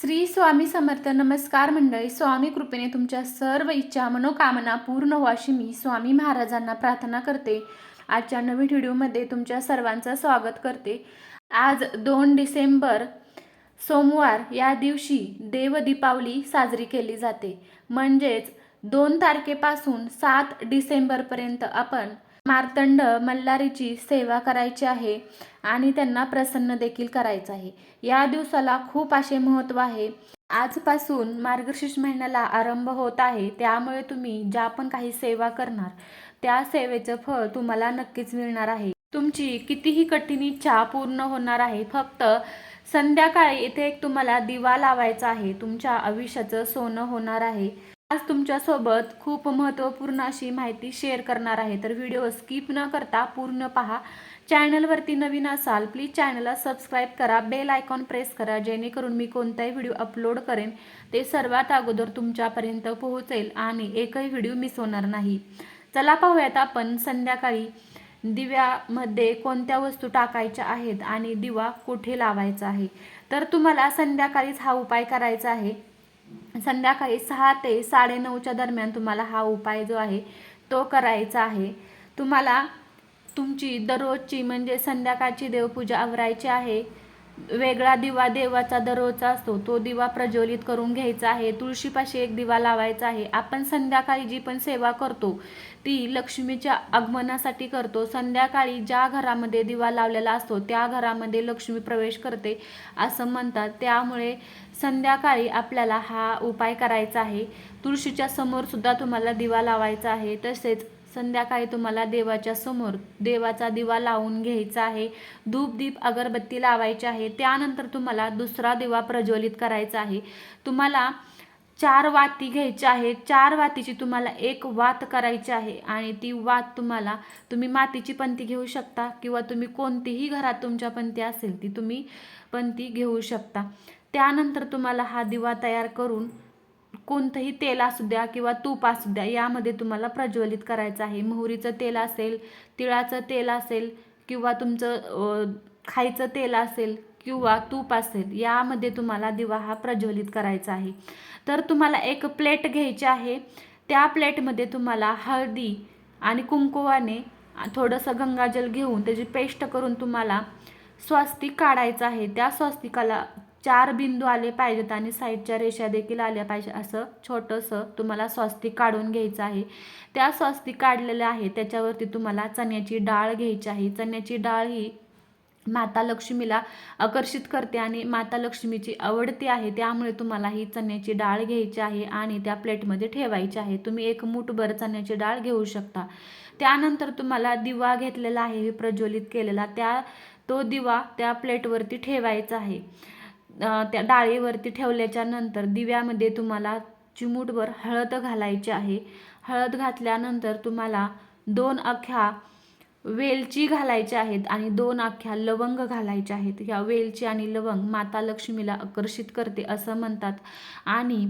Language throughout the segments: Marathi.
श्री स्वामी समर्थ नमस्कार मंडळी स्वामी कृपेने तुमच्या सर्व इच्छा मनोकामना पूर्ण हो अशी मी स्वामी महाराजांना प्रार्थना करते. आजच्या नवीन व्हिडिओमध्ये तुमच्या सर्वांचं स्वागत करते. आज दोन डिसेंबर सोमवार या दिवशी देव दीपावली साजरी केली जाते. म्हणजेच दोन तारखेपासून सात डिसेंबरपर्यंत आपण मार्तंड मल्हारीची सेवा करायची आहे आणि त्यांना प्रसन्न देखील करायचं आहे. या दिवसाला खूप असे महत्त्व आहे. आजपासून मार्गशीर्ष महिन्याला आरंभ होत आहे. त्यामुळे तुम्ही ज्या पण काही सेवा करणार त्या सेवेचं फळ तुम्हाला नक्कीच मिळणार आहे. तुमची कितीही कठीण इच्छा पूर्ण होणार आहे. फक्त संध्याकाळी इथे एक तुम्हाला दिवा लावायचा आहे. तुमच्या आयुष्याचं सोनं होणार आहे. आज तुमच्यासोबत खूप महत्त्वपूर्ण अशी माहिती शेअर करणार आहे. तर व्हिडिओ स्किप न करता पूर्ण पहा. चॅनलवरती नवीन असाल प्लीज चॅनलला सबस्क्राईब करा. बेल आयकॉन प्रेस करा जेणेकरून मी कोणताही व्हिडिओ अपलोड करेन ते सर्वात अगोदर तुमच्यापर्यंत पोहोचेल आणि एकही व्हिडिओ मिस होणार नाही. चला पाहूयात आपण संध्याकाळी दिव्यामध्ये कोणत्या वस्तू टाकायच्या आहेत आणि दिवा कुठे लावायचा आहे. तर तुम्हाला संध्याकाळीच हा उपाय करायचा आहे. संध्याकाळी सहा ते साडेनऊच्या दरम्यान तुम्हाला हा उपाय जो आहे तो करायचा आहे. तुम्हाला तुमची दररोजची म्हणजे संध्याकाळची देवपूजा आवरायची आहे. वेगळा दिवा देवाचा दररोजचा असतो. तो दिवा प्रज्वलित करून घ्यायचा आहे. तुळशीपाशी एक दिवा लावायचा आहे. आपण संध्याकाळी जी पण सेवा करतो ती लक्ष्मीच्या आगमनासाठी करतो. संध्याकाळी ज्या घरामध्ये दिवा लावलेला असतो त्या घरामध्ये लक्ष्मी प्रवेश करते असं म्हणतात. त्यामुळे संध्याकाळी आपल्याला हा उपाय करायचा आहे. तुळशीच्या समोर सुद्धा तुम्हाला दिवा लावायचा आहे. तसेच संध्याकाळी तुम्हाला देवाच्या समोर देवाचा दिवा लावून घ्यायचा आहे. धूप दीप अगरबत्ती लावायची आहे. त्यानंतर तुम्हाला दुसरा दिवा प्रज्वलित करायचा आहे. तुम्हाला चार वाती घ्यायच्या आहेत चार वातीची तुम्हाला एक वात करायची आहे आणि ती वात तुम्हाला तुम्ही मातीची पंती घेऊ शकता किंवा तुम्ही कोणतीही घरात तुमच्या पंती असेल ती तुम्ही पंती घेऊ शकता. त्यानंतर तुम्हाला हा दिवा तयार करून कोणतंही तेल असू द्या किंवा तूप असू द्या यामध्ये तुम्हाला प्रज्वलित करायचं आहे. मोहरीचं तेल असेल तिळाचं तेल असेल किंवा तुमचं खायचं तेल असेल किंवा तूप असेल यामध्ये तुम्हाला दिवा हा प्रज्वलित करायचा आहे. तर तुम्हाला एक प्लेट घ्यायची आहे. त्या प्लेटमध्ये तुम्हाला हळदी आणि कुंकुवाने थोडंसं गंगाजल घेऊन त्याची पेस्ट करून तुम्हाला स्वास्तिक काढायचं आहे. त्या स्वास्तिकाला चार बिंदू आले पाहिजेत आणि साईडच्या रेषा देखील आल्या पाहिजे. असं छोटंसं तुम्हाला स्वास्तिक काढून घ्यायचं आहे. त्या स्वास्तिक काढलेलं आहे त्याच्यावरती तुम्हाला चण्याची डाळ घ्यायची आहे. चण्याची डाळ ही माता लक्ष्मीला आकर्षित करते आणि माता लक्ष्मीची आवडती आहे. त्यामुळे तुम्हाला ही चण्याची डाळ घ्यायची आहे आणि त्या प्लेटमध्ये ठेवायची आहे. तुम्ही एक मूठभर चण्याची डाळ घेऊ शकता. त्यानंतर तुम्हाला दिवा घेतलेला आहे. हे प्रज्वलित केलेला त्या तो दिवा त्या प्लेटवरती ठेवायचा आहे. त्या डाळीवरती ठेवल्याच्या नंतर दिव्यामध्ये तुम्हाला चिमूटभर हळद घालायची आहे. हळद घातल्यानंतर तुम्हाला दोन अख्ख्या वेलची घालायच्या आहेत आणि दोन अख्ख्या लवंग घालायच्या आहेत. ह्या वेलची आणि लवंग माता लक्ष्मीला आकर्षित करते असं म्हणतात. आणि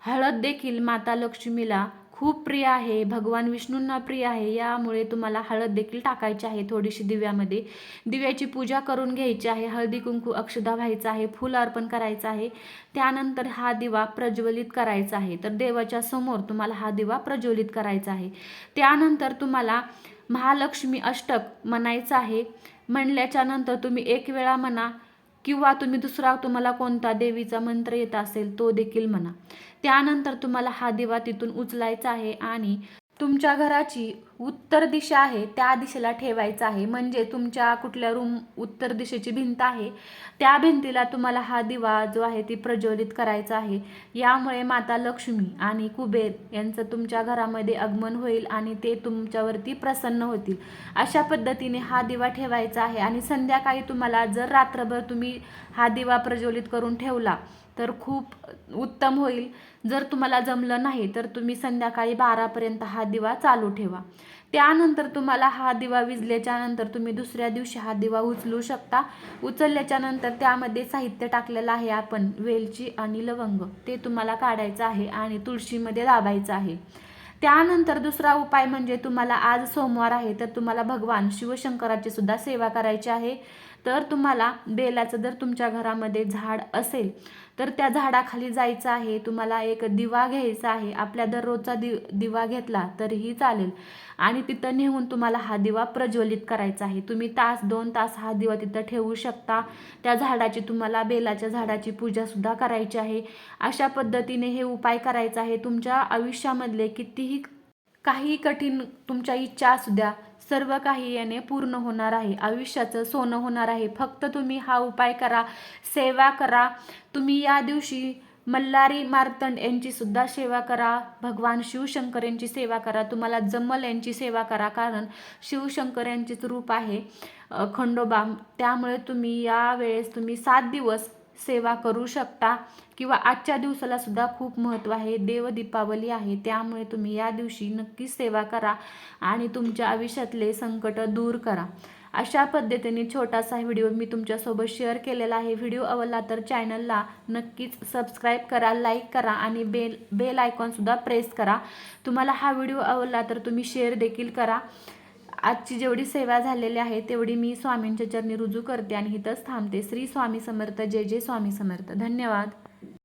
हळद देखील माता लक्ष्मीला खूप प्रिय आहे भगवान विष्णूंना प्रिय आहे यामुळे तुम्हाला हळद देखील टाकायची आहे थोडीशी दिव्यामध्ये. दिव्याची पूजा करून घ्यायची आहे हळदी कुंकू अक्षदा व्हायचं आहे फुल अर्पण करायचं आहे. त्यानंतर हा दिवा प्रज्वलित करायचा आहे. तर देवाच्या समोर तुम्हाला हा दिवा प्रज्वलित करायचा आहे. त्यानंतर तुम्हाला महालक्ष्मी अष्टक म्हणायचं आहे. म्हणल्याच्या नंतर तुम्ही एक वेळा म्हणा किंवा तुम्ही दुसरा तुम्हाला कोणता देवीचा मंत्र येत असेल तो देखील म्हणा. त्यानंतर तुम्हाला हा दिवा तिथून उचलायचा आहे आणि तुमच्या घराची उत्तर दिशा आहे त्या दिशेला ठेवायचा आहे. म्हणजे तुमच्या कुठल्या रूम उत्तर दिशेची भिंत आहे त्या भिंतीला तुम्हाला हा दिवा जो आहे ती प्रज्वलित करायचा आहे. यामुळे माता लक्ष्मी आणि कुबेर यांचं तुमच्या घरामध्ये आगमन होईल आणि ते तुमच्यावरती प्रसन्न होतील. अशा पद्धतीने हा दिवा ठेवायचा आहे आणि संध्याकाळी तुम्हाला जर रात्रभर तुम्ही हा दिवा प्रज्वलित करून ठेवला तर खूप उत्तम होईल. जर तुम्हाला जमलं नाही तर तुम्ही संध्याकाळी बारापर्यंत हा दिवा चालू ठेवा. त्यानंतर तुम्हाला हा दिवा विजल्याच्या नंतर तुम्ही दुसऱ्या दिवशी हा दिवा उचलू शकता. उचलल्याच्या नंतर त्यामध्ये साहित्य टाकलेलं आहे आपण वेलची आणि लवंग. ते तुम्हाला काढायचं आहे आणि तुळशीमध्ये दाबायचं आहे. त्यानंतर दुसरा उपाय म्हणजे तुम्हाला आज सोमवार आहे तर तुम्हाला भगवान शिवशंकराची सुद्धा सेवा करायची आहे. तर तुम्हाला बेलाचं जर तुमच्या घरामध्ये झाड असेल तर त्या झाडाखाली जायचं आहे तुम्हाला एक दिवा घ्यायचा आहे आपल्या दररोजचा दि दिवा घेतला तरीही चालेल. आणि तिथं नेऊन तुम्हाला हा दिवा प्रज्वलित करायचा आहे. तुम्ही तास दोन तास हा दिवा तिथं ठेवू शकता. त्या झाडाची तुम्हाला बेलाच्या झाडाची पूजासुद्धा करायची आहे. अशा पद्धतीने हे उपाय करायचा आहे. तुमच्या आयुष्यामधले कितीही काही कठीण तुमच्या इच्छा असू द्या सर्व काही याने पूर्ण होणार आहे. आयुष्याचं सोनं होणार आहे. फक्त तुम्ही हा उपाय करा सेवा करा. तुम्ही या दिवशी मल्हारी मार्तंड यांची सुद्धा सेवा करा. भगवान शिवशंकर यांची सेवा करा. तुम्हाला जमल यांची सेवा करा. कारण शिवशंकर यांचेच रूप आहे खंडोबा. त्यामुळे तुम्ही या वेळेस तुम्ही सात दिवस सेवा करू शकता. किंवा आजच्या दिवसाला सुद्धा खूप महत्त्व आहे. देव दीपावली आहे. त्यामुळे तुम्ही या दिवशी नक्कीच सेवा करा आणि तुमच्या आयुष्यातले संकट दूर करा. अशा पद्धतीने छोटासा व्हिडिओ मी तुमच्यासोबत शेअर केलेला आहे. व्हिडिओ आवडला तर चॅनलला नक्कीच सबस्क्राईब करा लाईक करा आणि बेल बेल आयकॉनसुद्धा प्रेस करा. तुम्हाला हा व्हिडिओ आवडला तर तुम्ही शेअर देखील करा. आजची जेवढी सेवा झालेली आहे तेवढी मी स्वामींच्या चरणी रुजू करते आणि इथंच थांबते. श्री स्वामी समर्थ जय जय स्वामी समर्थ. धन्यवाद.